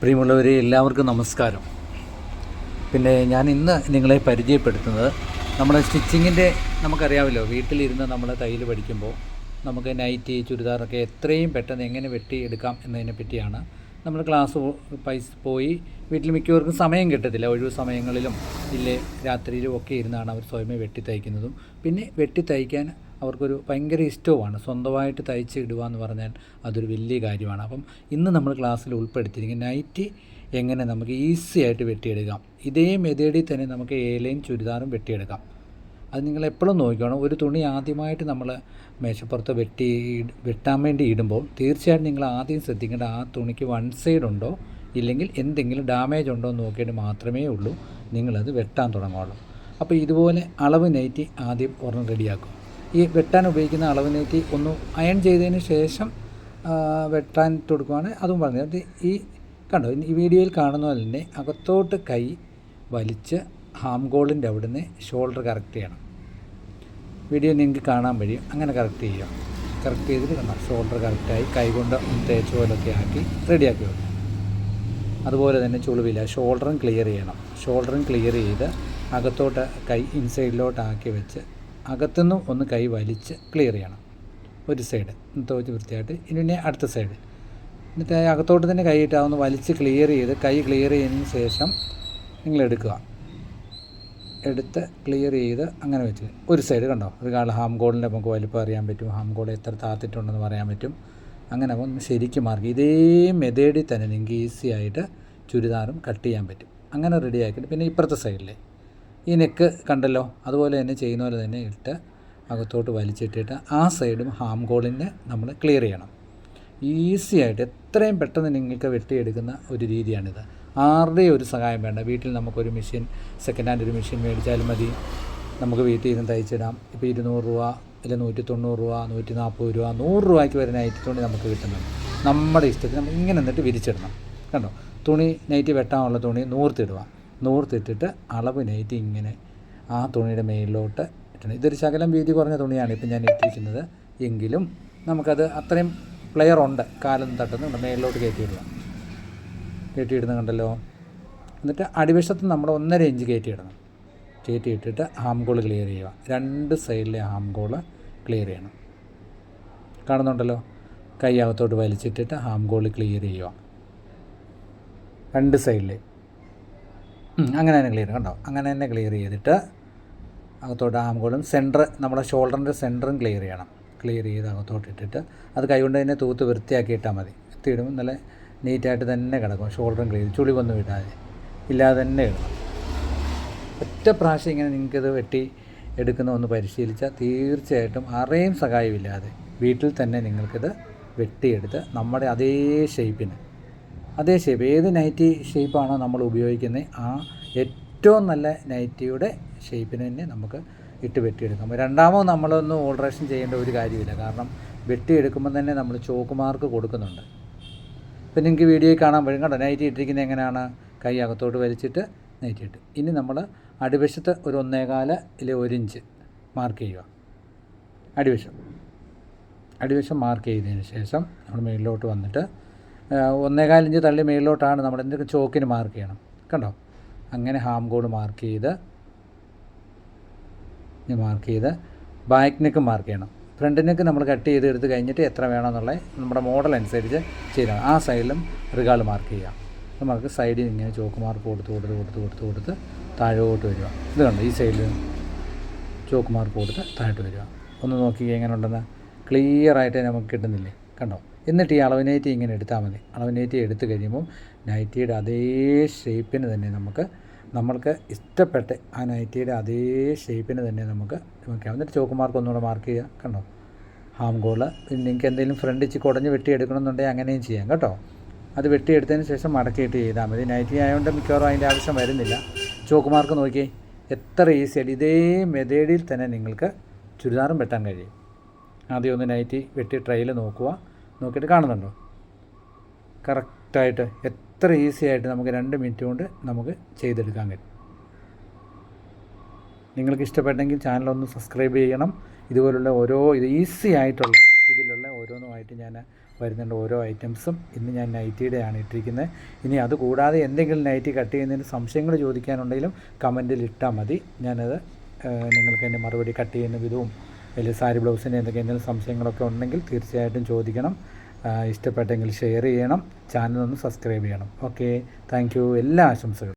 പ്രിയമുള്ളവരെ എല്ലാവർക്കും നമസ്കാരം. പിന്നെ ഞാൻ ഇന്ന് നിങ്ങളെ പരിചയപ്പെടുത്തുന്നത് നമ്മുടെ സ്റ്റിച്ചിങ്ങിന്റെ നമുക്കറിയാമല്ലോ വീട്ടിലിരുന്ന് നമ്മൾ തയ്യൽ പഠിക്കുമ്പോൾ നമുക്ക് നൈറ്റി ചുരിദാറൊക്കെ എത്രയും പെട്ടെന്ന് എങ്ങനെ വെട്ടി എടുക്കാം എന്നതിനെ പറ്റിയാണ് നമ്മൾ ക്ലാസ് പൈസ പോയി വീട്ടിൽ മിക്കവർക്കും സമയം കിട്ടത്തില്ല. ഒഴിവ് സമയങ്ങളിലും ഇല്ലേ രാത്രിയിലും ഒക്കെ ഇരുന്നാണ് അവർ സ്വയമേ വെട്ടി തയ്ക്കുന്നതും പിന്നെ വെട്ടി തയ്ക്കാൻ അവർക്കൊരു ഭയങ്കര ഇഷ്ടവുമാണ്. സ്വന്തമായിട്ട് തയ്ച്ച് ഇടുക എന്ന് പറഞ്ഞാൽ അതൊരു വലിയ കാര്യമാണ്. അപ്പം ഇന്ന് നമ്മൾ ക്ലാസ്സിൽ ഉൾപ്പെടുത്തിയിരിക്കുന്ന നൈറ്റി എങ്ങനെ നമുക്ക് ഈസി ആയിട്ട് വെട്ടിയെടുക്കാം. ഇതേ മെതേഡിൽ തന്നെ നമുക്ക് ഏലയും ചുരിദാറും വെട്ടിയെടുക്കാം. അത് നിങ്ങൾ എപ്പോഴും നോക്കിക്കണം. ഒരു തുണി ആദ്യമായിട്ട് നമ്മൾ മേശപ്പുറത്ത് വെട്ടി വെട്ടാൻ വേണ്ടി ഇടുമ്പോൾ തീർച്ചയായിട്ടും നിങ്ങൾ ആദ്യം ശ്രദ്ധിക്കേണ്ട ആ തുണിക്ക് വൺ സൈഡ് ഉണ്ടോ ഇല്ലെങ്കിൽ എന്തെങ്കിലും ഡാമേജ് ഉണ്ടോ എന്ന് നോക്കിയിട്ട് മാത്രമേ ഉള്ളൂ. നിങ്ങളത് വെട്ടാൻ തുടങ്ങുള്ളൂ അപ്പോൾ ഇതുപോലെ അളവ് നൈറ്റി ആദ്യം ഒരെണ്ണം റെഡിയാക്കും. ഈ വെട്ടാൻ ഉപയോഗിക്കുന്ന അളവിലേക്ക് ഒന്ന് അയൺ ചെയ്തതിന് ശേഷം വെട്ടാൻ കൊടുക്കുവാണ് അതും പറഞ്ഞത്. ഈ കണ്ടോ ഈ വീഡിയോയിൽ കാണുന്ന പോലെ തന്നെ അകത്തോട്ട് കൈ വലിച്ച് ഹാം ഗോളിന്റെ അവിടുന്ന് ഷോൾഡർ കറക്റ്റ് ചെയ്യണം. വീഡിയോ നിങ്ങൾക്ക് കാണാൻ കഴിയും. അങ്ങനെ കറക്റ്റ് ചെയ്യാം. കറക്റ്റ് ചെയ്തിട്ട് കണ്ടോ ഷോൾഡർ കറക്റ്റായി കൈകൊണ്ട് തേച്ച പോലൊക്കെ ആക്കി റെഡിയാക്കി വെക്കും. അതുപോലെ തന്നെ ചുളിവില്ല ഷോൾഡറും ക്ലിയർ ചെയ്യണം. ഷോൾഡറും ക്ലിയർ ചെയ്ത് അകത്തോട്ട് കൈ ഇൻസൈഡിലോട്ട് ആക്കി വെച്ച് അകത്തുനിന്നും ഒന്ന് കൈ വലിച്ച് ക്ലിയർ ചെയ്യണം. ഒരു സൈഡ് തോച്ച് വൃത്തിയായിട്ട് ഇനി പിന്നെ അടുത്ത സൈഡ് എന്നിട്ട് അകത്തോട്ട് തന്നെ കൈയിട്ട് അതൊന്ന് വലിച്ച് ക്ലിയർ ചെയ്ത് കൈ ക്ലിയർ ചെയ്തതിന് ശേഷം നിങ്ങൾ എടുക്കുക. എടുത്ത് ക്ലിയർ ചെയ്ത് അങ്ങനെ വെച്ച്. ഒരു സൈഡ് കണ്ടോ? ഒരു കാൾ ഹാം ഗോളിന്റെ നമുക്ക് വലിപ്പം അറിയാൻ പറ്റും. ഹാം ഗോൾ എത്ര താത്തിട്ടുണ്ടെന്ന് പറയാൻ പറ്റും. അങ്ങനെ ഒന്ന് ശരിക്കും മാർക്ക് ഇതേ മെതേഡിൽ തന്നെ നിങ്ങൾക്ക് ഈസി ആയിട്ട് ചുരിദാറും കട്ട് ചെയ്യാൻ പറ്റും. അങ്ങനെ റെഡി ആക്കിയിട്ട് പിന്നെ ഇപ്പുറത്തെ സൈഡിലെ ഈ നെക്ക് കണ്ടല്ലോ അതുപോലെ തന്നെ ചെയ്യുന്ന പോലെ തന്നെ ഇട്ട് അകത്തോട്ട് വലിച്ചിട്ടിട്ട് ആ സൈഡും ഹാം ഗോളിന്റെ നമ്മൾ ക്ലിയർ ചെയ്യണം. ഈസി ആയിട്ട് എത്രയും പെട്ടെന്ന് നിങ്ങൾക്ക് വെട്ടിയെടുക്കുന്ന ഒരു രീതിയാണിത്. ആരുടെയും ഒരു സഹായം വേണ്ട. വീട്ടിൽ നമുക്കൊരു മെഷീൻ സെക്കൻഡ് ഹാൻഡ് ഒരു മെഷീൻ മേടിച്ചാലും മതി. നമുക്ക് വീട്ടിൽ ഇരുന്ന് തയ്ച്ചിടാം. ഇപ്പോൾ ഇരുന്നൂറ് രൂപ അല്ലെങ്കിൽ നൂറ്റി തൊണ്ണൂറ് രൂപ നൂറ്റി നാൽപ്പത് രൂപ നൂറ് രൂപയ്ക്ക് വരുന്ന നൈറ്റി തുണി നമുക്ക് കിട്ടുന്നുണ്ട്. നമ്മുടെ ഇഷ്ടത്തിന് നമ്മൾ ഇങ്ങനെ നിന്നിട്ട് വിരിച്ചിടണം. കണ്ടോ? തുണി നൈറ്റ് വെട്ടാനുള്ള തുണി നൂർത്തിടുക. നൂർത്തിട്ടിട്ട് അളവ് നൈറ്റി ഇങ്ങനെ ആ തുണിയുടെ മേലിലോട്ട് ഇട്ടണം ഇതൊരു ശകലം വീതി കുറഞ്ഞ തുണിയാണ് ഇപ്പം ഞാൻ ഇട്ടിരിക്കുന്നത്. എങ്കിലും നമുക്കത് അത്രയും പ്ലെയർ ഉണ്ട്. കാലൊന്നും തട്ടുന്നുണ്ട് മേലിലോട്ട് കയറ്റിയിടുക കയറ്റിയിടുന്ന കണ്ടല്ലോ. എന്നിട്ട് അടിവശത്ത് നമ്മൾ ഒന്നര ഇഞ്ച് കയറ്റിയിടണം. കയറ്റിയിട്ടിട്ട് ഹാംഗോൾ ക്ലിയർ ചെയ്യുക. രണ്ട് സൈഡിലെ ഹാംഗോൾ ക്ലിയർ ചെയ്യണം. കാണുന്നുണ്ടല്ലോ? കൈ അകത്തോട്ട് വലിച്ചിട്ടിട്ട് ഹാംഗോൾ ക്ലിയർ ചെയ്യുക. രണ്ട് സൈഡിൽ അങ്ങനെ തന്നെ ക്ലിയർ കണ്ടോ? അങ്ങനെ തന്നെ ക്ലിയർ ചെയ്തിട്ട് അകത്തോട്ട് ആമുകളും സെന്റർ നമ്മുടെ ഷോൾഡറിന്റെ സെന്ററും ക്ലിയർ ചെയ്യണം. ക്ലിയർ ചെയ്ത് അകത്തോട്ട് ഇട്ടിട്ട് അത് കൈകൊണ്ട് തന്നെ തൂത്ത് വൃത്തിയാക്കി ഇട്ടാൽ മതി. എത്തിയിടുമ്പോൾ നല്ല നീറ്റായിട്ട് തന്നെ കിടക്കും. ഷോൾഡറും ക്ലിയർ ചുളി വന്ന് വിടാതെ ഇല്ലാതെ തന്നെ ഇടണം ഒറ്റ പ്രാവശ്യം ഇങ്ങനെ നിങ്ങൾക്കിത് വെട്ടി എടുക്കുന്ന ഒന്ന് പരിശീലിച്ചാൽ തീർച്ചയായിട്ടും ആരെയും സഹായമില്ലാതെ വീട്ടിൽ തന്നെ നിങ്ങൾക്കിത് വെട്ടിയെടുത്ത് നമ്മുടെ അതേ ഷേപ്പിന് അതേ ഷേപ്പ് ഏത് നൈറ്റി ഷേപ്പാണോ നമ്മൾ ഉപയോഗിക്കുന്നത് ആ ഏറ്റവും നല്ല നൈറ്റിയുടെ ഷേപ്പിന് തന്നെ നമുക്ക് ഇട്ട് വെട്ടിയെടുക്കാം. രണ്ടാമത് നമ്മളൊന്നും ഓൾട്രേഷൻ ചെയ്യേണ്ട ഒരു കാര്യമില്ല. കാരണം വെട്ടിയെടുക്കുമ്പോൾ തന്നെ നമ്മൾ ചോക്ക് മാർക്ക് കൊടുക്കുന്നുണ്ട്. ഇപ്പം നിങ്ങൾക്ക് വീഡിയോയിൽ കാണാൻ പറ്റും കണ്ടോ? നൈറ്റി ഇട്ടിരിക്കുന്നത് എങ്ങനെയാണ്? കൈ അകത്തോട്ട് വലിച്ചിട്ട് നൈറ്റി ഇട്ട്. ഇനി നമ്മൾ അടിവശത്ത് ഒരു ഒന്നേകാൽ ഇല്ലെ ഒരു ഇഞ്ച് മാർക്ക് ചെയ്യുക. അടിവശം. അടിവശം മാർക്ക് ചെയ്തതിന് ശേഷം നമ്മൾ മുകളിലോട്ട് വന്നിട്ട് ഇഞ്ച് തള്ളി മേളിലോട്ടാണ് നമ്മൾ എന്തെങ്കിലും ചോക്കിന് മാർക്ക് ചെയ്യണം. കണ്ടോ? അങ്ങനെ ഹാം കോഡ് മാർക്ക് ചെയ്ത് മാർക്ക് ചെയ്ത് ബാക്ക് നെക്ക് മാർക്ക് ചെയ്യണം. ഫ്രണ്ട് നെക്ക് നമ്മൾ കട്ട് ചെയ്ത് എടുത്ത് കഴിഞ്ഞിട്ട് എത്ര വേണമെന്നുള്ള നമ്മുടെ മോഡൽ അനുസരിച്ച് ചെയ്യണം ആ സൈഡിലും റിഗാൾ മാർക്ക് ചെയ്യാം. നമുക്ക് സൈഡിൽ ഇങ്ങനെ ചോക്ക് മാർക്ക് കൊടുത്ത് കൊടുത്ത് കൊടുത്ത് കൊടുത്ത് കൊടുത്ത് താഴോട്ട് വരിക. ഇത് കണ്ടോ? ഈ സൈഡിൽ ചോക്ക് മാർക്ക് കൊടുത്ത് താഴോട്ട് വരിക. ഒന്ന് നോക്കി എങ്ങനെ ഉണ്ടെന്ന് ക്ലിയറായിട്ട് നമുക്ക് കിട്ടുന്നില്ലേ? കണ്ടോ? എന്നിട്ട് ഈ അളവ് നൈറ്റി ഇങ്ങനെ എടുത്താൽ മതി. അളവ് നൈറ്റി എടുത്തു കഴിയുമ്പം നൈറ്റിയുടെ അതേ ഷേപ്പിന് തന്നെ നമുക്ക് നമ്മൾക്ക് ഇഷ്ടപ്പെട്ട ആ നൈറ്റിയുടെ അതേ ഷേപ്പിന് തന്നെ നമുക്ക് നോക്കാം എന്നിട്ട് ചോക്ക് മാർക്ക് ഒന്നുകൂടെ മാർക്ക് ചെയ്യുക. കണ്ടോ? ഹാം ഗോൾ പിന്നെ നിങ്ങൾക്ക് എന്തെങ്കിലും ഫ്രണ്ട് ഇച്ച് കുടഞ്ഞ് വെട്ടിയെടുക്കണമെന്നുണ്ടെങ്കിൽ അങ്ങനെയും ചെയ്യാം കേട്ടോ. അത് വെട്ടിയെടുത്തതിന് ശേഷം മടക്കിയിട്ട് ചെയ്താൽ മതി. നൈറ്റി ആയതുകൊണ്ട് മിക്കവാറും അതിന്റെ ആവശ്യം വരുന്നില്ല. ചോക്ക് മാർക്ക് നോക്കി എത്ര ഈസിയായിട്ട് ഇതേ മെതേഡിൽ തന്നെ നിങ്ങൾക്ക് ചുരിദാറും വെട്ടാൻ കഴിയും. ആദ്യം ഒന്ന് നൈറ്റി വെട്ടി ട്രയൽ നോക്കുക. നോക്കിയിട്ട് കാണുന്നുണ്ടോ? കറക്റ്റായിട്ട് എത്ര ഈസി ആയിട്ട് നമുക്ക് രണ്ട് മിനിറ്റ് കൊണ്ട് നമുക്ക് ചെയ്തെടുക്കാൻ കഴിയും. നിങ്ങൾക്ക് ഇഷ്ടപ്പെട്ടെങ്കിൽ ചാനൽ ഒന്ന് സബ്സ്ക്രൈബ് ചെയ്യണം. ഇതുപോലുള്ള ഓരോ ഇത് ഈസി ആയിട്ടുള്ള ഇതിലുള്ള ഓരോന്നുമായിട്ട് ഞാൻ വരുന്നുണ്ട്. ഓരോ ഐറ്റംസും ഇന്ന് ഞാൻ നൈറ്റിയുടെ ആണ് ഇട്ടിരിക്കുന്നത്. ഇനി അത് കൂടാതെ എന്തെങ്കിലും നൈറ്റി കട്ട് ചെയ്യുന്നതിന് സംശയങ്ങൾ ചോദിക്കാനുണ്ടെങ്കിലും കമന്റിൽ ഇട്ടാൽ മതി. ഞാനത് നിങ്ങൾക്ക് എന്റെ മറുപടി കട്ട് ചെയ്യുന്ന വിധവും അല്ലെങ്കിൽ സാരി ബ്ലൗസിന്റെ എന്തൊക്കെ എന്തെങ്കിലും സംശയങ്ങളൊക്കെ ഉണ്ടെങ്കിൽ തീർച്ചയായിട്ടും ചോദിക്കണം. ഇഷ്ടപ്പെട്ടെങ്കിൽ ഷെയർ ചെയ്യണം. ചാനൽ ഒന്ന് സബ്സ്ക്രൈബ് ചെയ്യണം. ഓക്കെ താങ്ക് എല്ലാ ആശംസകളും.